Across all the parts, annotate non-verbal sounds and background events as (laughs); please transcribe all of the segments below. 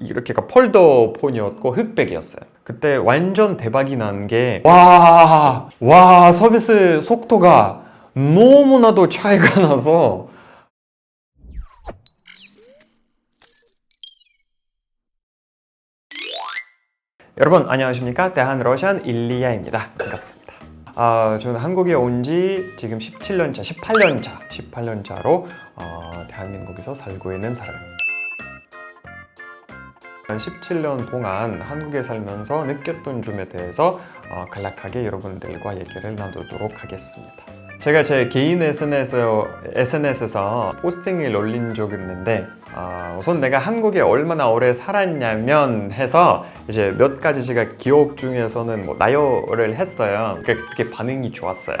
이렇게가 폴더 폰이었고 흑백이었어요. 그때 완전 대박이 난 게 와, 와 서비스 속도가 너무나도 차이가 (laughs) 나서 여러분 안녕하십니까? 대한 러시안 일리아입니다. 반갑습니다. 아, 저는 한국에 온 지 지금 17년 차 18년 차 18년 차로 어, 대한민국에서 살고 있는 사람입니다 17년 동안 한국에 살면서 느꼈던 점에 대해서 어, 간략하게 여러분들과 얘기를 나누도록 하겠습니다. 제가 제 개인 SNS, SNS에서 포스팅을 올린 적이 있는데 어, 우선 내가 한국에 얼마나 오래 살았냐면 해서 이제 몇 가지 제가 기억 중에서는 뭐 나열을 했어요. 그게 반응이 좋았어요.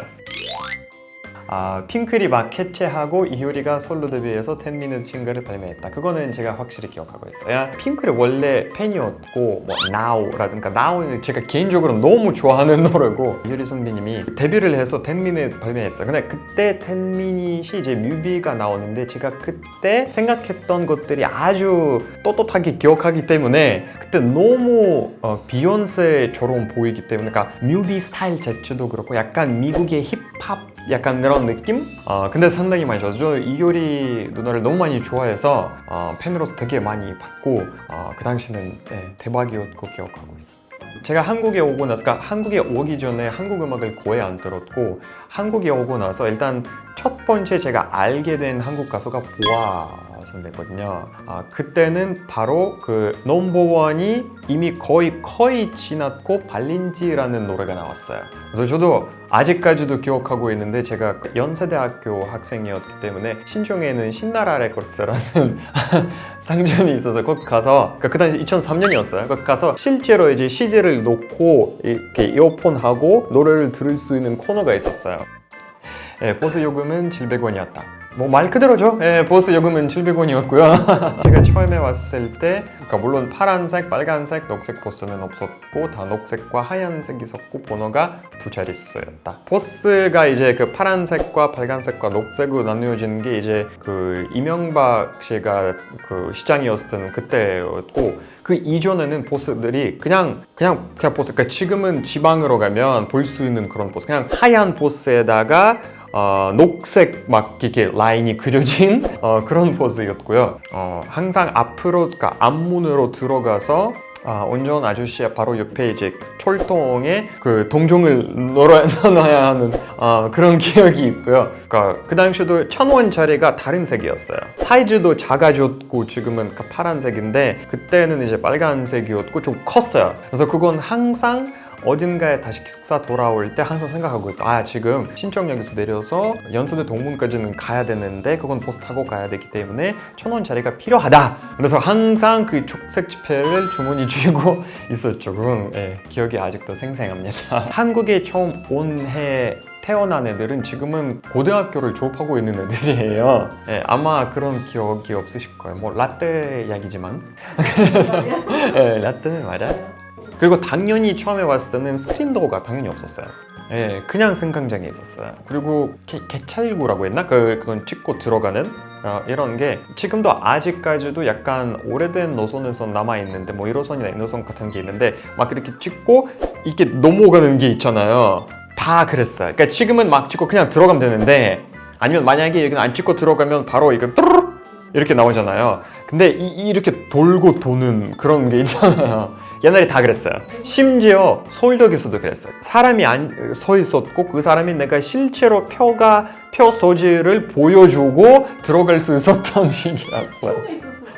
아, 핑클이 막 해체하고 이효리가 솔로 데뷔해서 10미니트 싱글을 발매했다. 그거는 제가 확실히 기억하고 있어요. 핑클이 원래 팬이었고 뭐 Now라든가 Now는 제가 개인적으로 너무 좋아하는 노래고 이효리 선배님이 데뷔를 해서 10미니트 발매했어요. 근데 그때 10미니트이 이제 뮤비가 나오는데 제가 그때 생각했던 것들이 아주 떳떳하게 기억하기 때문에 그때 너무 어, 비욘세처럼 보이기 때문에 그러니까 뮤비 스타일 자체도 그렇고 약간 미국의 힙합 약간 그런 느낌? 어, 근데 상당히 많이 좋아서 저 이효리 누나를 너무 많이 좋아해서 어, 팬으로서 되게 많이 봤고 어, 그 당시는 예, 대박이었고 기억하고 있습니다. 제가 한국에 오고 나서 그러니까 한국에 오기 전에 한국 음악을 거의 안 들었고 한국에 오고 나서 일단 첫 번째 제가 알게 된 한국 가수가 보아 선배거든요. 아, 그때는 바로 그 넘버원이 이미 거의 거의 지났고 발린지라는 노래가 나왔어요. 그래서 저도 아직까지도 기억하고 있는데 제가 그 연세대학교 학생이었기 때문에 신촌에는 신나라 레코드스라는 (laughs) 상점이 있어서 거기 가서 그러니까 그 당시 2003년이었어요. 거기 가서 실제로 이제 CD를 놓고 이렇게 이어폰 하고 노래를 들을 수 있는 코너가 있었어요. 예, 보스 요금은 700원이었다. 뭐 말 그대로죠. 예, 보스 요금은 700원이었고요. (laughs) 제가 처음에 왔을 때, 그러니까 물론 파란색, 빨간색, 녹색 보스는 없었고 다 녹색과 하얀색이 었고 번호가 두 자릿수였다. 보스가 이제 그 파란색과 빨간색과 녹색으로 나누어진 게 이제 그 이명박 씨가 그 시장이었던 그때였고 그 이전에는 보스들이 그냥 그냥 그냥 보스. 그러니까 지금은 지방으로 가면 볼 수 있는 그런 보스. 그냥 하얀 보스에다가 어, 녹색 막 이렇게 라인이 그려진 어, 그런 포즈였고요. 어, 항상 앞으로 그러니까 앞문으로 들어가서 아, 운전 아저씨의 바로 옆에 이제 철통에 그 동종을 넣어야 하는 아, 그런 기억이 있고요. 그러니까 그 당시도 천 원짜리가 다른 색이었어요. 사이즈도 작아졌고 지금은 그 파란색인데 그때는 이제 빨간색이었고 좀 컸어요. 그래서 그건 항상 어딘가에 다시 기숙사 돌아올 때 항상 생각하고 있어. 아 지금 신청역에서 내려서 연수대 동문까지는 가야 되는데 그건 버스 타고 가야 되기 때문에 천 원짜리가 필요하다. 그래서 항상 그 초색 지폐를 주머니 (laughs) 쥐고 있었죠. 그건 예, 기억이 아직도 생생합니다. (laughs) 한국에 처음 온 해 태어난 애들은 지금은 고등학교를 졸업하고 있는 애들이에요. 예, 아마 그런 기억이 없으실 거예요. 뭐 라떼 약이지만. (laughs) 예, 라떼 맞아. 그리고 당연히 처음에 왔을 때는 스크린 도어가 당연히 없었어요. 예, 그냥 승강장에 있었어요. 그리고 개, 개찰구라고 했나? 그, 그건 찍고 들어가는 어, 이런 게 지금도 아직까지도 약간 오래된 노선에서 남아 있는데 뭐 1호선이나 2호선 같은 게 있는데 막 이렇게 찍고 이렇게 넘어가는 게 있잖아요. 다 그랬어요. 그러니까 지금은 막 찍고 그냥 들어가면 되는데 아니면 만약에 여기는 안 찍고 들어가면 바로 이거 뚜루룩 이렇게 나오잖아요. 근데 이, 이렇게 돌고 도는 그런 게 있잖아요. 옛날에 다 그랬어요. 심지어 서울역에서도 그랬어요. 사람이 안, 서 있었고 그 사람이 내가 실제로 표가 표 소지를 보여주고 들어갈 수 있었던 (laughs) 시기였어요.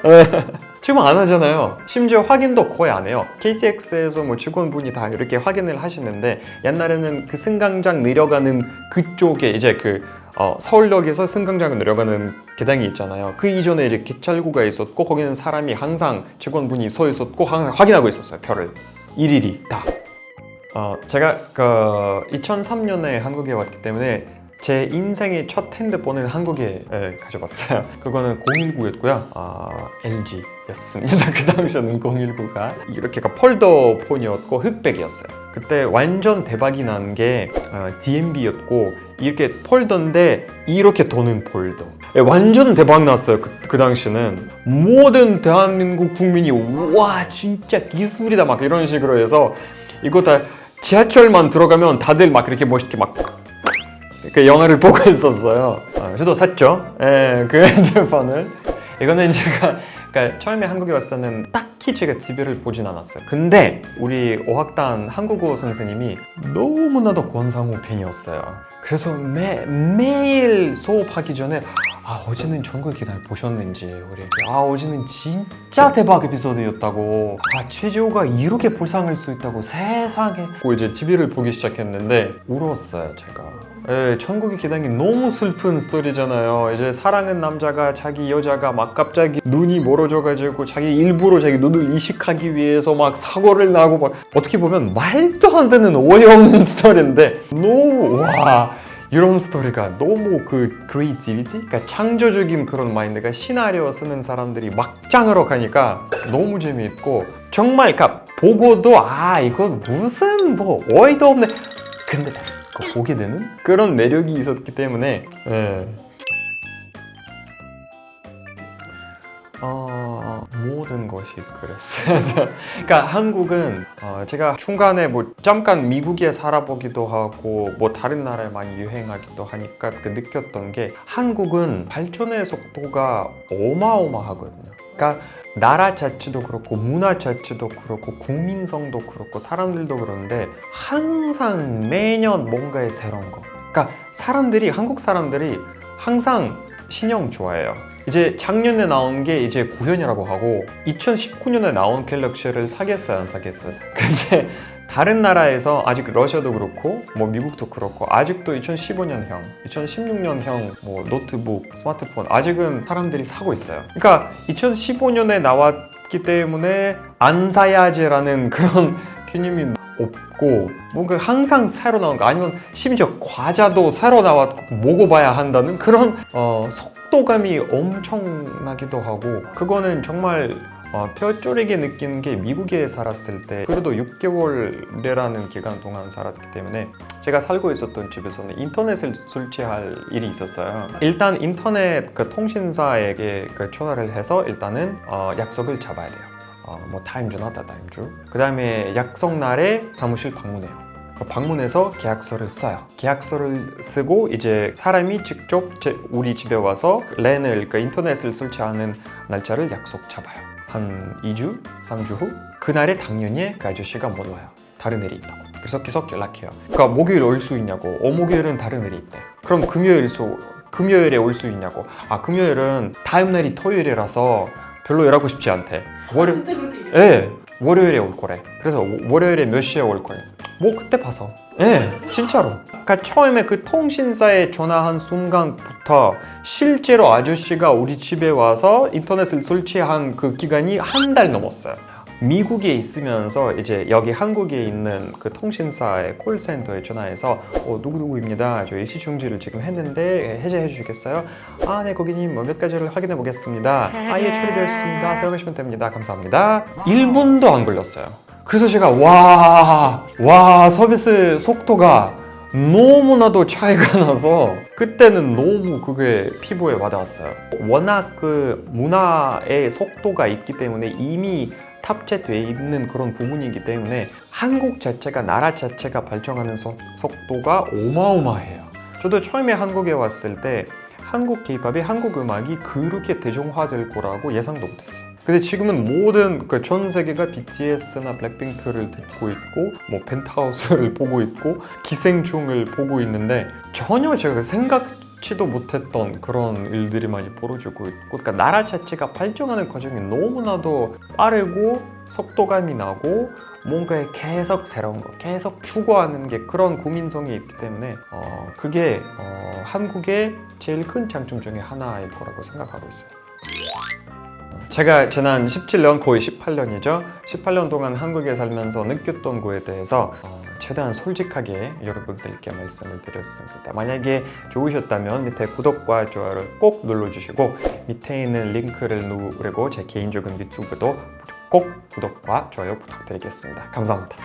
네. 지금 안 하잖아요. 심지어 확인도 거의 안 해요. KTX에서 뭐 직원분이 다 이렇게 확인을 하시는데 옛날에는 그 승강장 내려가는 그쪽에 이제 그 어, 서울역에서 승강장을 내려가는 계단이 있잖아요. 그 이전에 이제 기찰구가 있었고 거기는 사람이 항상 직원분이 서 있었고 항상 확인하고 있었어요. 표를 일일이 다. 어, 제가 그 2003년에 한국에 왔기 때문에 제 인생의 첫 핸드폰을 한국에 예, 가져왔어요. 그거는 019였고요. 아, LG였습니다. (laughs) 그 당시에는 019가 이렇게가 폴더 폰이었고 흑백이었어요. 그때 완전 대박이 난 게 어, DMB였고 이렇게 폴더인데 이렇게 도는 폴더. 예, 완전 대박 났어요. 그, 그 당시는 모든 대한민국 국민이 와 진짜 기술이다 막 이런 식으로 해서 이거 다 지하철만 들어가면 다들 막 이렇게 멋있게 막 그 영화를 (laughs) 보고 있었어요. 아, 저도 샀죠. 예, 그 (laughs) 핸드폰을. 이거는 제가 그러니까 처음에 한국에 왔을 때는 딱히 제가 TV를 보진 않았어요. 근데 우리 어학단 한국어 선생님이 너무나도 권상우 팬이었어요. 그래서 매, 매일 수업하기 전에 아 어제는 전국 기달 보셨는지 우리 아 어제는 진짜 대박 에피소드였다고. 아 최지호가 이렇게 불쌍할 수 있다고 세상에. 고 이제 TV를 보기 시작했는데 울었어요 제가. 예, 천국의 기당이 너무 슬픈 스토리잖아요. 이제 사랑은 남자가 자기 여자가 막 갑자기 눈이 멀어져가지고 자기 일부러 자기 눈을 이식하기 위해서 막 사고를 나고 막. 어떻게 보면 말도 안 되는 어이없는 (laughs) 스토리인데 너무 와 이런 스토리가 너무 그 크리에이티비티, 그러니까 창조적인 그런 마인드가 시나리오 쓰는 사람들이 막장으로 가니까 너무 재미있고 정말 그러니까 보고도 아 이거 무슨 뭐 어이도 없네 근데 다 그거 보게 되는 그런 매력이 있었기 때문에 예. 어, 모든 것이 그랬어요. (laughs) 그러니까 한국은 어, 제가 중간에 뭐 잠깐 미국에 살아보기도 하고 뭐 다른 나라에 많이 유행하기도 하니까 그 느꼈던 게 한국은 발전의 속도가 어마어마하거든요. 그러니까 나라 자체도 그렇고 문화 자체도 그렇고 국민성도 그렇고 사람들도 그런데 항상 매년 뭔가의 새로운 거. 그러니까 사람들이 한국 사람들이 항상 신형 좋아해요. 이제 작년에 나온 게 이제 구현이라고 하고 2019년에 나온 갤럭시를 사겠어요 안 사겠어요? (laughs) 근데 다른 나라에서 아직 러시아도 그렇고 뭐 미국도 그렇고 아직도 2015년형 2016년형 뭐 노트북 스마트폰 아직은 사람들이 사고 있어요. 그러니까 2015년에 나왔기 때문에 안 사야지라는 (laughs) 그런 개념이 없고 뭔가 항상 새로 나온 거 아니면 심지어 과자도 새로 나왔고 먹어봐야 한다는 그런 어, 속 도감이 엄청나기도 하고 그거는 정말 어, 뼈저리게 느끼는 게 미국에 살았을 때 그래도 6개월이라는 기간 동안 살았기 때문에 제가 살고 있었던 집에서는 인터넷을 설치할 일이 있었어요. 일단 인터넷 그 통신사에게 그 전화를 해서 일단은 어, 약속을 잡아야 돼요. 어, 뭐 타임주 나다 타임주. 그 다음에 약속 날에 사무실 방문해요. 그 방문해서 계약서를 써요. 계약서를 쓰고 이제 사람이 직접 제- 우리 집에 와서 랜을 그러니까 인터넷을 설치하는 날짜를 약속 잡아요. 한 2주, 3주 후 그날에 당연히 그 아저씨가 못 와요. 다른 일이 있다고. 그래서 계속 연락해요. 그러니까 목요일 올 수 있냐고. 어 목요일은 다른 일이 있대. 그럼 금요일 수 금요일에 올 수 있냐고. 아 금요일은 다음 날이 토요일이라서 별로 일하고 싶지 않대. 월요 그렇게 얘기해요? 예, 월요일에 올 거래. 그래서 월요일에 몇 시에 올 거래. 뭐 그때 봐서. 예, 진짜로. 그러니까 처음에 그 통신사에 전화한 순간부터 실제로 아저씨가 우리 집에 와서 인터넷을 설치한 그 기간이 한 달 넘었어요. 미국에 있으면서 이제 여기 한국에 있는 그 통신사의 콜센터에 전화해서 어, 누구누구입니다. 저 일시 중지를 지금 했는데 해제해 주시겠어요? 아, 네, 고객님 뭐몇 가지를 확인해 보겠습니다. 아, 예, 처리되었습니다. 사용하시면 됩니다. 감사합니다. 1분도 안 걸렸어요. 그래서 제가 와, 와, 서비스 속도가 너무나도 차이가 (laughs) 나서 그때는 너무 그게 피부에 와닿았어요. 워낙 그 문화의 속도가 있기 때문에 이미 탑재되어 있는 그런 부분이기 때문에 한국 자체가 나라 자체가 발전하는 속- 속도가 어마어마해요. 저도 처음에 한국에 왔을 때 한국 케이팝이 한국 음악이 그렇게 대중화될 거라고 예상도 못했어요. 근데 지금은 모든 그 전 세계가 BTS나 블랙핑크를 듣고 있고 뭐 펜트하우스를 (laughs) 보고 있고 기생충을 보고 있는데 전혀 제가 생각지도 못했던 그런 일들이 많이 벌어지고 있고 그러니까 나라 자체가 발전하는 과정이 너무나도 빠르고 속도감이 나고 뭔가에 계속 새로운 거 계속 추구하는 게 그런 국민성이 있기 때문에 어, 그게 어, 한국의 제일 큰 장점 중에 하나일 거라고 생각하고 있어요. 제가 지난 17년 거의 18년이죠. 18년 동안 한국에 살면서 느꼈던 거에 대해서 어, 최대한 솔직하게 여러분들께 말씀을 드렸습니다. 만약에 좋으셨다면 밑에 구독과 좋아요를 꼭 눌러주시고 밑에 있는 링크를 누르고 제 개인적인 유튜브도 꼭 구독과 좋아요 부탁드리겠습니다. 감사합니다.